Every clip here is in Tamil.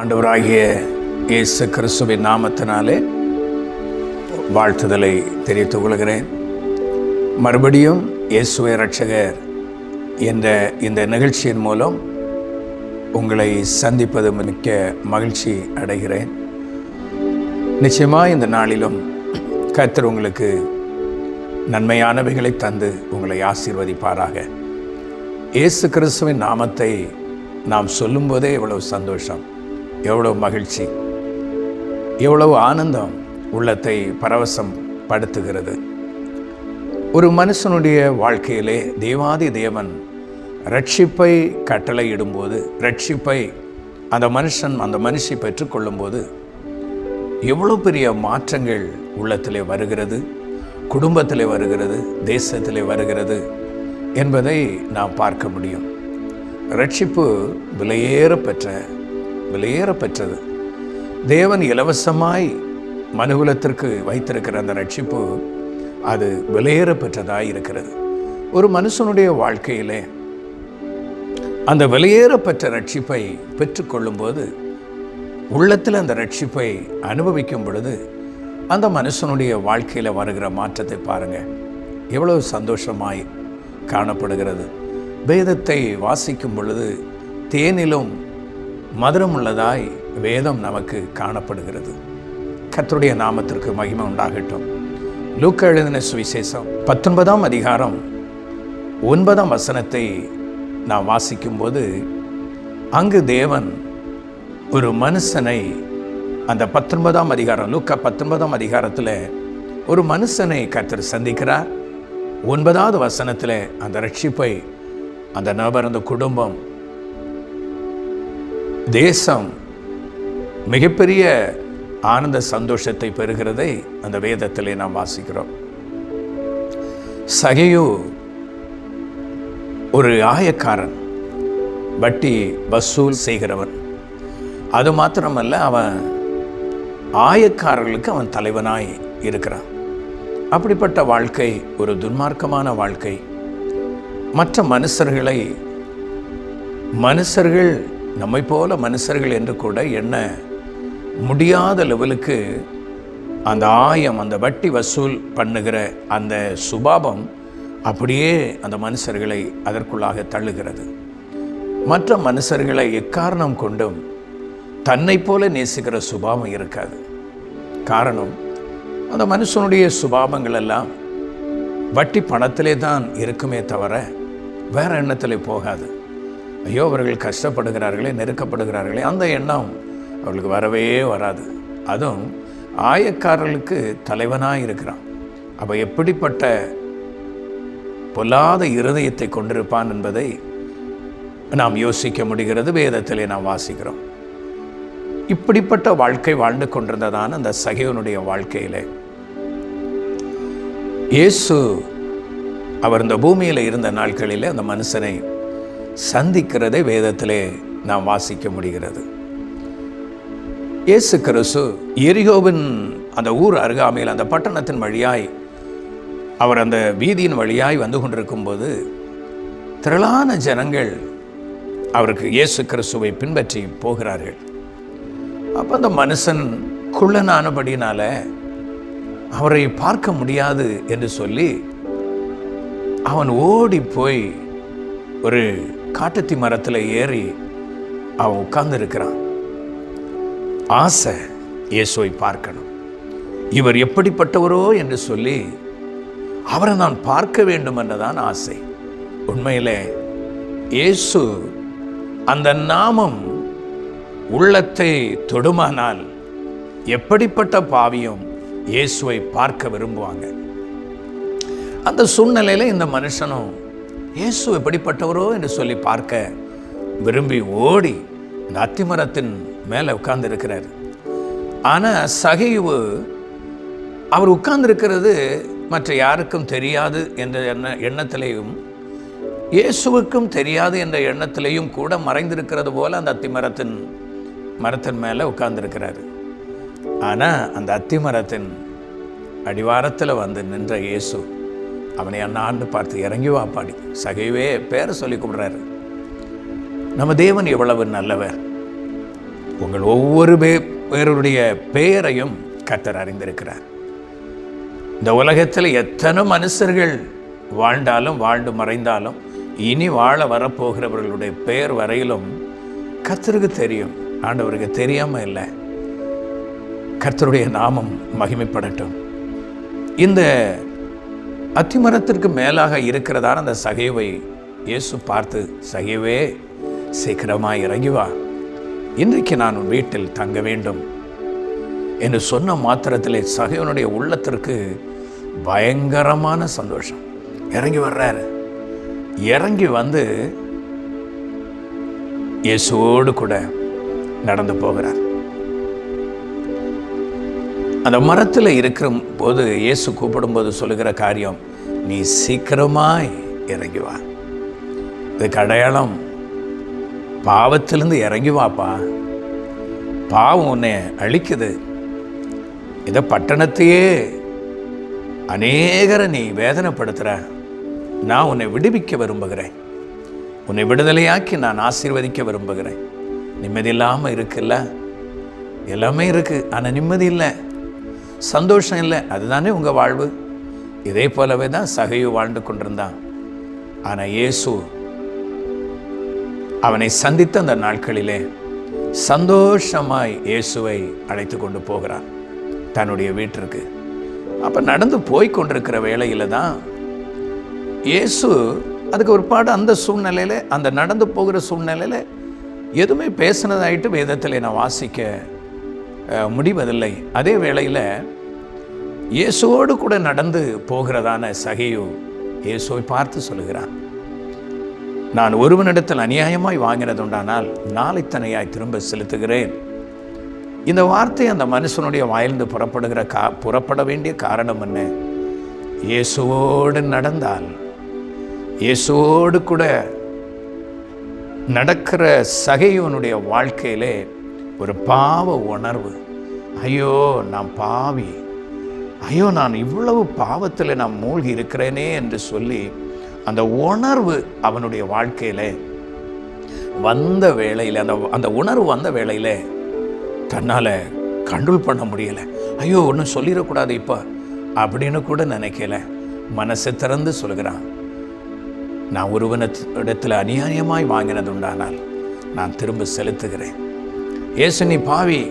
ஆண்டவராகிய இயேசு கிறிஸ்துவின் நாமத்தினாலே வாழ்த்துதலை தெரிவித்துக் கொள்கிறேன். மறுபடியும் இயேசுவை ரட்சகர் என்ற இந்த நிகழ்ச்சியின் மூலம் உங்களை சந்திப்பது மிக்க மகிழ்ச்சி அடைகிறேன். நிச்சயமாக இந்த நாளிலும் கர்த்தர் உங்களுக்கு நன்மையானவைகளை தந்து உங்களை ஆசீர்வதிப்பாராக. இயேசு கிறிஸ்துவின் நாமத்தை நாம் சொல்லும்போதே இவ்வளவு சந்தோஷம். எவ்வளவு மகிழ்ச்சி எவ்வளவு ஆனந்தம் உள்ளத்தை பரவசம் படுத்துகிறது. ஒரு மனுஷனுடைய வாழ்க்கையிலே தேவாதி தேவன் ரட்சிப்பை கட்டளையிடும்போது ரட்சிப்பை அந்த மனுஷன் அந்த மனுஷி பெற்றுக்கொள்ளும்போது எவ்வளோ பெரிய மாற்றங்கள் உள்ளத்திலே வருகிறது குடும்பத்திலே வருகிறது தேசத்திலே வருகிறது என்பதை நாம் பார்க்க முடியும். ரட்சிப்பு விலையேற பெற்ற விலையேற பெற்றது தேவன் இலவசமாய் மனுகுலத்திற்கு வைத்திருக்கிற அந்த ரட்சிப்பு அது விலையேற பெற்றதாக இருக்கிறது. ஒரு மனுஷனுடைய வாழ்க்கையிலே அந்த விலையேற பெற்ற ரட்சிப்பை பெற்றுக்கொள்ளும்போது உள்ளத்தில் அந்த ரட்சிப்பை அனுபவிக்கும் பொழுது அந்த மனுஷனுடைய வாழ்க்கையில் வருகிற மாற்றத்தை பாருங்கள் எவ்வளவு சந்தோஷமாய் காணப்படுகிறது. வேதத்தை வாசிக்கும் பொழுது தேனிலும் மதுரமுள்ளதாய் வேதம் நமக்கு காணப்படுகிறது. கத்துடைய நாமத்திற்கு மகிமை உண்டாகட்டும். லூக்க எழுதின சுவிசேஷம் பத்தொன்பதாம் அதிகாரம் ஒன்பதாம் வசனத்தை நாம் வாசிக்கும்போது அங்கு தேவன் ஒரு மனுஷனை அந்த பத்தொன்பதாம் அதிகாரம் லூக்கா பத்தொன்பதாம் அதிகாரத்தில் ஒரு மனுஷனை கத்தர் சந்திக்கிறார். ஒன்பதாவது வசனத்தில் அந்த ரட்சிப்பை அந்த நபர் அந்த குடும்பம் தேசம் மிகப்பெரிய ஆனந்த சந்தோஷத்தை பெறுகிறதை அந்த வேதத்திலே நாம் வாசிக்கிறோம். சகையு ஒரு ஆயக்காரன் வட்டி வசூல் செய்கிறவன். அது மாத்திரமல்ல அவன் ஆயக்காரர்களுக்கு அவன் தலைவனாய் இருக்கிறான். அப்படிப்பட்ட வாழ்க்கை ஒரு துன்மார்க்கமான வாழ்க்கை. மற்ற மனுஷர்களை மனுஷர்கள் நம்மை போல மனுஷர்கள் என்று கூட என்ன முடியாத லெவலுக்கு அந்த ஆயம் அந்த வட்டி வசூல் பண்ணுகிற அந்த சுபாவம் அப்படியே அந்த மனுஷர்களை அதற்குள்ளாக தள்ளுகிறது. மற்ற மனுஷர்களை எக்காரணம் கொண்டும் தன்னை போல நேசிக்கிற சுபாவம் இருக்காது. காரணம் அந்த மனுஷனுடைய சுபாவங்கள் எல்லாம் வட்டி பணத்திலே தான் இருக்குமே தவிர வேற எண்ணத்திலே போகாது. ஐயோ அவர்கள் கஷ்டப்படுகிறார்களே நெருக்கப்படுகிறார்களே அந்த எண்ணம் அவர்களுக்கு வரவே வராது. அதுவும் ஆயக்காரர்களுக்கு தலைவனாக இருக்கிறான். அப்போ எப்படிப்பட்ட பொல்லாத இருதயத்தை கொண்டிருப்பான் என்பதை நாம் யோசிக்க முடிகிறது வேதத்திலே நாம் வாசிக்கிறோம். இப்படிப்பட்ட வாழ்க்கை வாழ்ந்து கொண்டிருந்ததான அந்த சகைவனுடைய வாழ்க்கையிலே இயேசு அவர் இந்த பூமியில் இருந்த நாட்களிலே அந்த மனுஷனை சந்திக்கிறதை வேதத்திலே நாம் வாசிக்க முடிகிறது. இயேசு கிறிஸ்து எரிகோவின் அந்த ஊர் அருகாமையில் அந்த பட்டணத்தின் வழியாய் அவர் அந்த வீதியின் வழியாய் வந்து கொண்டிருக்கும்போது திரளான ஜனங்கள் அவருக்கு இயேசு கிறிஸ்துவை பின்பற்றி போகிறார்கள். அப்போ அந்த மனுஷன் குள்ளனானபடினால அவரை பார்க்க முடியாது என்று சொல்லி அவன் ஓடி போய் ஒரு காட்டுத்தி மரத்தில் ஏறி அவன் உட்கார்ந்து இருக்கிறான் ஆசை இயேசுவை பார்க்கணும். இவர் எப்படிப்பட்டவரோ என்று சொல்லி அவரை நான் பார்க்க வேண்டும் என்றதான் ஆசை. உண்மையிலே இயேசு அந்த நாமம் உள்ளத்தை தொடுமானால் எப்படிப்பட்ட பாவியும் இயேசுவை பார்க்க விரும்புவாங்க. அந்த சூழ்நிலையில் இந்த மனுஷனும் இயேசு எப்படிப்பட்டவரோ என்று சொல்லி பார்க்க விரும்பி ஓடி இந்த அத்திமரத்தின் மேலே உட்கார்ந்துருக்கிறார். ஆனால் சகைவு அவர் உட்கார்ந்துருக்கிறது மற்ற யாருக்கும் தெரியாது என்ற எண்ண எண்ணத்திலேயும் இயேசுவுக்கும் தெரியாது என்ற எண்ணத்திலையும் கூட மறைந்திருக்கிறது போல அந்த அத்திமரத்தின் மரத்தின் மேலே உட்கார்ந்துருக்கிறார். ஆனால் அந்த அத்திமரத்தின் அடிவாரத்தில் வந்து நின்ற இயேசு அவனை அண்ணாண்டு பார்த்து இறங்கி வா பாடி. சகைவே பேரை சொல்லி கூப்பிடுறாரு நம்ம தேவன் எவ்வளவு நல்லவர். உங்கள் ஒவ்வொரு பே பேருடைய பெயரையும் கர்த்தர் அறிந்திருக்கிறார். இந்த உலகத்தில் எத்தனை மனுஷர்கள் வாழ்ந்தாலும் வாழ்ந்து மறைந்தாலும் இனி வாழ வரப்போகிறவர்களுடைய பெயர் வரையிலும் கர்த்தருக்கு தெரியும். ஆண்டவருக்கு தெரியாமல் இல்லை. கர்த்தருடைய நாமம் மகிமைப்படட்டும். இந்த அத்திமரத்திற்கு மேலாக இருக்கிறதான அந்த சகைவை இயேசு பார்த்து சகைவே சீக்கிரமாக இறங்கி வா. இன்றைக்கு நான் உன் வீட்டில் தங்க வேண்டும். என்று சொன்ன மாத்திரத்திலே சகைவனுடைய உள்ளத்திற்கு பயங்கரமான சந்தோஷம். இறங்கி வர்றாரு. இறங்கி வந்து இயேசுவோடு கூட நடந்து போகிறார். அந்த மரத்தில் இருக்கிற போது இயேசு கூப்பிடும்போது சொல்லுகிற காரியம் நீ சீக்கிரமாய் இறங்கி வா. இதுக்கு அடையாளம் பாவத்திலேருந்து இறங்கி வாப்பா. பாவம் உன்னை அழிக்குது. இதை பட்டணத்தையே அநேகரை நீ வேதனைப்படுத்துகிற நான் உன்னை விடுவிக்க விரும்புகிறேன். உன்னை விடுதலையாக்கி நான் ஆசீர்வதிக்க விரும்புகிறேன். நிம்மதி இல்லாமல் இருக்குல்ல எல்லாமே இருக்குது ஆனால் நிம்மதி இல்லை. சந்தோஷம் இல்லை அதுதானே உங்கள் வாழ்வு? இதே போலவே தான் சகையு வாழ்ந்து கொண்டிருந்தான். ஆனால் இயேசு அவனை சந்தித்த அந்த நாட்களிலே சந்தோஷமாய் இயேசுவை அழைத்து கொண்டு போகிறான் தன்னுடைய வீட்டிற்கு. அப்போ நடந்து போய் கொண்டிருக்கிற வேளையில் தான் இயேசு அதுக்கு ஒரு பாடு அந்த சூழ்நிலையில் அந்த நடந்து போகிற சூழ்நிலையில் எதுவுமே பேசுனதாயிட்டு வேதத்தில் நான் வாசிக்க முடிவதில்லை. அதே வேளையில் இயேசுவோடு கூட நடந்து போகிறதான சகையு இயேசுவை பார்த்து சொல்லுகிறான். நான் ஒருவனிடத்தில் அநியாயமாய் வாங்கினதுண்டானால் நாளைத்தனையாய் திரும்ப செலுத்துகிறேன். இந்த வார்த்தை அந்த மனுஷனுடைய வாயிலிருந்து புறப்படுகிற கா புறப்பட வேண்டிய காரணம் என்ன? இயேசுவோடு நடந்தால் இயேசுவோடு கூட நடக்கிற சகைவனுடைய வாழ்க்கையிலே ஒரு பாவ உணர்வு. ஐயோ நான் பாவி. ஐயோ நான் இவ்வளவு பாவத்தில் நான் மூழ்கி இருக்கிறேனே என்று சொல்லி அந்த உணர்வு அவனுடைய வாழ்க்கையில் வந்த வேளையில் அந்த அந்த உணர்வு வந்த வேளையில் தன்னால் கண்ட்ரோல் பண்ண முடியலை. ஐயோ ஒன்றும் சொல்லிடக்கூடாது இப்போ அப்படின்னு கூட நினைக்கல. மனசை திறந்து சொல்கிறான். நான் ஒருவன இடத்துல அநியாயமாய் வாங்கினது உண்டானால் நான் திரும்ப செலுத்துகிறேன். ஏசு நீ பாவி.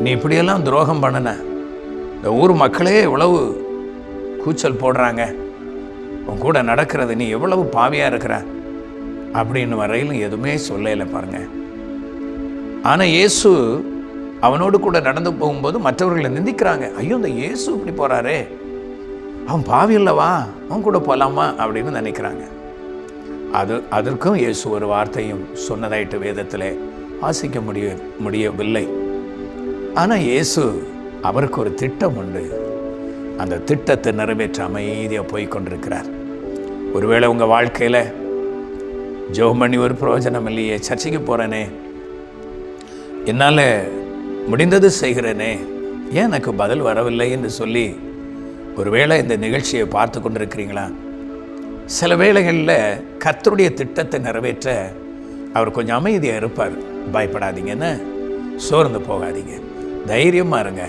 நீ இப்படியெல்லாம் துரோகம் பண்ணன. இந்த ஊர் மக்களே இவ்வளவு கூச்சல் போடுறாங்க. உன் கூட நடக்கிறது நீ எவ்வளவு பாவியாக இருக்கிற? அப்படின்னு வரையிலும் எதுவுமே சொல்லலை பாருங்க. ஆனால் இயேசு அவனோடு கூட நடந்து போகும்போது மற்றவர்களை நிந்திக்கிறாங்க. ஐயோ இந்த இயேசு இப்படி போகிறாரே அவன் பாவி இல்லவா அவன் கூட போகலாமா அப்படின்னு நினைக்கிறாங்க. அது அதற்கும் இயேசு ஒரு வார்த்தையும் சொன்னதாயிட்டு வேதத்தில். வாசிக்க முடிய முடியவில்லை. ஆனால் இயேசு அவருக்கு ஒரு திட்டம் உண்டு. அந்த திட்டத்தை நிறைவேற்ற அமைதியாக போய் கொண்டிருக்கிறார். ஒருவேளை உங்கள் வாழ்க்கையில் ஜெபம் பண்ணி ஒரு பிரயோஜனம் இல்லையே சர்ச்சைக்கு போகிறேனே என்னால் முடிந்தது செய்கிறேனே ஏன் எனக்கு பதில் வரவில்லை என்று சொல்லி ஒருவேளை இந்த நிகழ்ச்சியை பார்த்து கொண்டிருக்கிறீங்களா? சில வேளைகளில் கர்த்தருடைய திட்டத்தை நிறைவேற்ற அவர் கொஞ்சம் அமைதியாக இருப்பார். பயப்படாதீங்கன்னு சோர்ந்து போகாதீங்க. தைரியமாக இருங்க.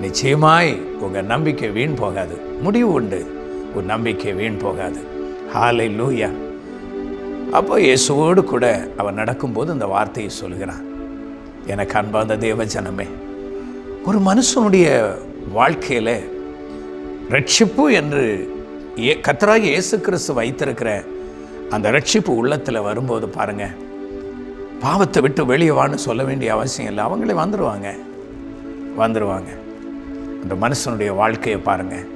நிச்சயமாய் உங்கள் நம்பிக்கை வீண் போகாது. முடிவு உண்டு. உன் நம்பிக்கை வீண் போகாது. ஹாலை லூயா அப்போ இயேசுவோடு கூட அவன் நடக்கும்போது இந்த வார்த்தையை சொல்கிறான். எனக்கு அன்பார்ந்த தேவ ஜனமே ஒரு மனுஷனுடைய வாழ்க்கையில் ரட்சிப்பு என்று ஏ- கத்தராக இயேசு கிறிஸ்து வைத்திருக்கிற அந்த ரட்சிப்பு உள்ளத்தில் வரும்போது பாருங்கள் பாவத்தை விட்டு வெளியே வான்னு சொல்ல வேண்டிய அவசியம் இல்லை. அவங்களே வந்துடுவாங்க வந்துடுவாங்க அந்த மனுஷனுடைய வாழ்க்கையை பாருங்கள்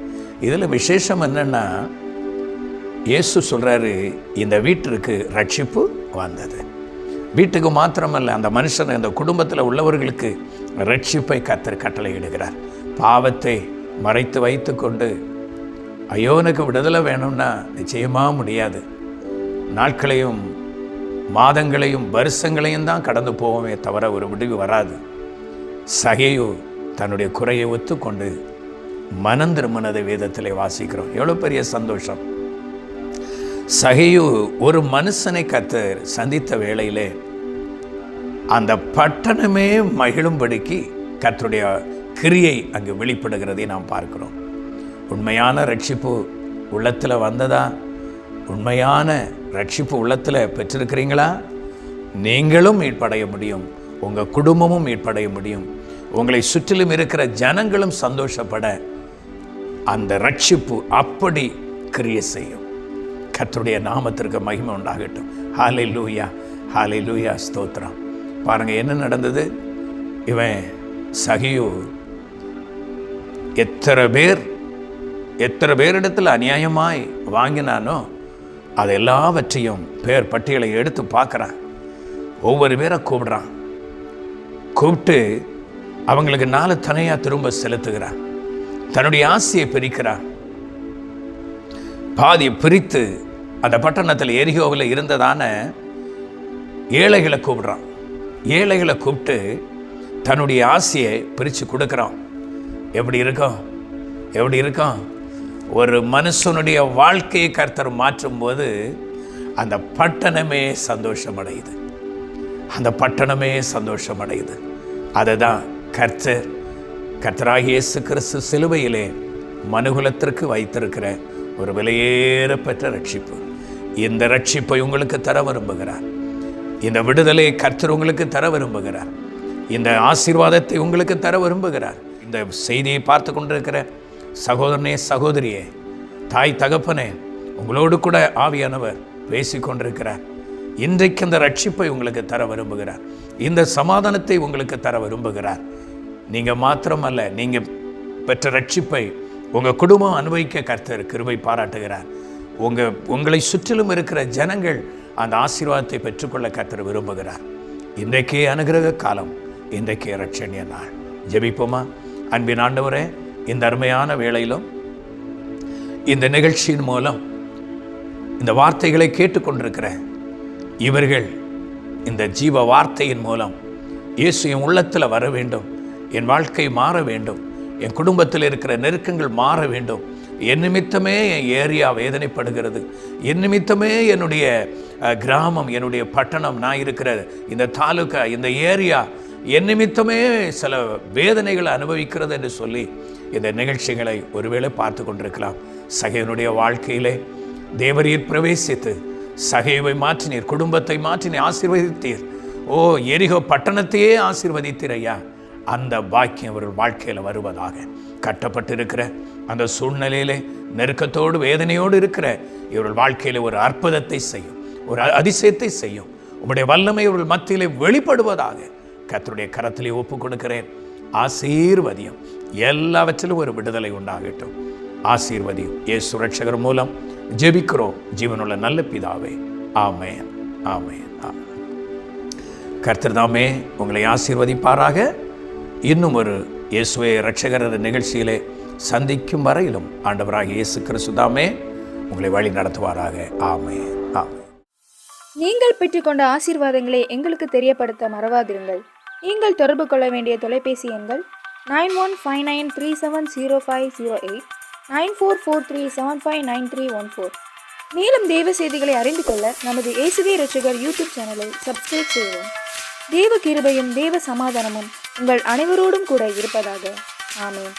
இதில் விசேஷம் என்னென்னா இயேசு சொல்கிறாரு இந்த வீட்டிற்கு ரட்சிப்பு வந்தது. வீட்டுக்கு மாத்திரமல்ல அந்த மனுஷன் அந்த குடும்பத்தில் உள்ளவர்களுக்கு ரட்சிப்பை கத்தர் கட்டளையிடுகிறார். பாவத்தை மறைத்து வைத்துக்கொண்டு கொண்டு ஐயோனுக்கு விடுதலை வேணும்னா நிச்சயமாக முடியாது. நாட்களையும் மாதங்களையும் வருஷங்களையும் தான் கடந்து போவோமே தவிர ஒரு முடிவு வராது. சகையு தன்னுடைய குறையை ஒத்துக்கொண்டு மனம் திரும்பினதை வேதத்தில் வாசிக்கிறோம். எவ்வளோ பெரிய சந்தோஷம். சகையு ஒரு மனுஷனை கத்தர் சந்தித்த வேளையிலே அந்த பட்டணமே மகிழும்படிக்கு கத்தருடைய கிரியை அங்கு வெளிப்படுகிறதை நாம் பார்க்கிறோம். உண்மையான ரட்சிப்பு உள்ளத்தில் வந்ததா? உண்மையான ரட்சிப்பு உள்ளத்தில் பெற்றிருக்கிறீங்களா? நீங்களும் மீட்படைய முடியும். உங்கள் குடும்பமும் மீட்படைய முடியும். உங்களை சுற்றிலும் இருக்கிற ஜனங்களும் சந்தோஷப்பட அந்த ரட்சிப்பு அப்படி கிரியை செய்யும். கத்தருடைய நாமத்திற்கு மகிமை உண்டாகட்டும். ஹாலை லூயா ஹாலை லூயா ஸ்தோத்ரா பாருங்க என்ன நடந்தது? இவன் சகியூ எத்தனை பேர் எத்தனை பேரிடத்தில் அநியாயமாய் வாங்கினானோ அது எல்லாவற்றையும் பேர் பட்டியலை எடுத்து பார்க்குறான். ஒவ்வொரு பேரை கூப்பிடுறான். கூப்பிட்டு அவங்களுக்கு நாலு தனியாக திரும்ப செலுத்துகிறான். தன்னுடைய ஆசையை பிரிக்கிறான். பாதியை பிரித்து அந்த பட்டணத்தில் எரிகோவில் இருந்ததான ஏழைகளை கூப்பிடுறான். ஏழைகளை கூப்பிட்டு தன்னுடைய ஆசையை பிரித்து கொடுக்குறான். எப்படி இருக்கும்? எப்படி இருக்கும்? ஒரு மனுஷனுடைய வாழ்க்கையை கர்த்தர் மாற்றும்போது அந்த பட்டணமே சந்தோஷமடையுது. அந்த பட்டணமே சந்தோஷமடையுது. அதை தான் கர்த்தர் கர்த்தராகிய இயேசு கிறிஸ்து சிலுவையிலே மனுகுலத்திற்கு வைத்திருக்கிற ஒரு விலையேறப்பெற்ற ரட்சிப்பு. இந்த ரட்சிப்பை உங்களுக்கு தர விரும்புகிறார். இந்த விடுதலையை கர்த்தர் உங்களுக்கு தர விரும்புகிறார். இந்த ஆசீர்வாதத்தை உங்களுக்கு தர விரும்புகிறார். இந்த செய்தியை பார்த்து கொண்டிருக்கிற சகோதரனே சகோதரியே தாய் தகப்பனே உங்களோடு கூட ஆவியானவர் பேசி கொண்டிருக்கிறார் இன்றைக்கு இந்த ரட்சிப்பை உங்களுக்கு தர விரும்புகிறார். இந்த சமாதானத்தை உங்களுக்கு தர விரும்புகிறார். நீங்கள் மாத்திரமல்ல நீங்கள் பெற்ற ரட்சிப்பை உங்கள் குடும்பம் அனுபவிக்க கர்த்தர் கிருபை பாராட்டுகிறார். உங்கள் உங்களை சுற்றிலும் இருக்கிற ஜனங்கள் அந்த ஆசீர்வாதத்தை பெற்றுக்கொள்ள கர்த்தர் விரும்புகிறார். இன்றைக்கே அனுகிரக காலம் இன்றைக்கே ரட்சணிய நாள். ஜெபிப்போமா? அன்பின் ஆண்டவரே இந்த அருமையான வேளையிலும் இந்த நிகழ்ச்சியின் மூலம் இந்த வார்த்தைகளை கேட்டுக்கொண்டிருக்கிற இவர்கள் இந்த ஜீவ வார்த்தையின் மூலம் இயேசு என் உள்ளத்தில் வர வேண்டும் என் வாழ்க்கை மாற வேண்டும் என் குடும்பத்தில் இருக்கிற நெருக்கங்கள் மாற வேண்டும். என் நிமித்தமே என் ஏரியா வேதனைப்படுகிறது. என் நிமித்தமே என்னுடைய கிராமம் என்னுடைய பட்டணம் நான் இருக்கிற இந்த தாலுக்கா இந்த ஏரியா என் நிமித்தமே சில வேதனைகளை அனுபவிக்கிறது என்று சொல்லி இந்த நிகழ்ச்சிகளை ஒருவேளை பார்த்து கொண்டிருக்கலாம். சகையனுடைய வாழ்க்கையிலே தேவரீர் பிரவேசித்து சகைவை மாற்றினீர் குடும்பத்தை மாற்றினீர் ஆசீர்வதித்தீர். ஓ எரிகோ பட்டணத்தையே ஆசீர்வதித்தீர் ஐயா அந்த பாக்கியம் அவர்கள் வாழ்க்கையில் வருவதாக கட்டப்பட்டிருக்கிற அந்த சூழ்நிலையிலே நெருக்கத்தோடு வேதனையோடு இருக்கிற இவர்கள் வாழ்க்கையில் ஒரு அற்புதத்தை செய்யும் ஒரு அதிசயத்தை செய்யும். உங்களுடைய வல்லமை இவர்கள் மத்தியிலே வெளிப்படுவதாக கர்த்தருடைய கரத்திலே ஒப்பு கொடுக்கிறேன் ஆசீர்வதியம் எல்லாவற்றிலும் ஒரு விடுதலை உண்டாகட்டும். ஆசீர்வதியும். இயேசு சுரட்சகர் மூலம் ஜெபிக்கிறோம். ஜீவனுள்ள நல்ல பிதாவே. ஆமேன். ஆமேன். ஆமென். கர்த்தர் தாமே உங்களை ஆசீர்வதிப்பாராக. இன்னும் ஒரு இயேசுவை ரட்சகர் நிகழ்ச்சியிலே சந்திக்கும் வரையிலும் ஆண்டவராக இயேசு கிறிஸ்து தாமே உங்களை வழி நடத்துவாராக. ஆமே ஆமே நீங்கள் பெற்றுக்கொண்ட ஆசீர்வாதங்களை எங்களுக்கு தெரியப்படுத்த மறவாதிருங்கள். நீங்கள் தொடர்பு கொள்ள வேண்டிய தொலைபேசி எண்கள் nine one five nine three seven zero five zero eight nine four four three seven five nine three one four. மேலும் தெய்வ செய்திகளை அறிந்து கொள்ள நமது ஏசுவே ரசிகர் யூடியூப் சேனலை சப்ஸ்கிரைப் செய்யவும். தேவ கிருபையும் தேவ சமாதானமும் உங்கள் அனைவரோடும் கூட இருப்பதாக. ஆமேன்.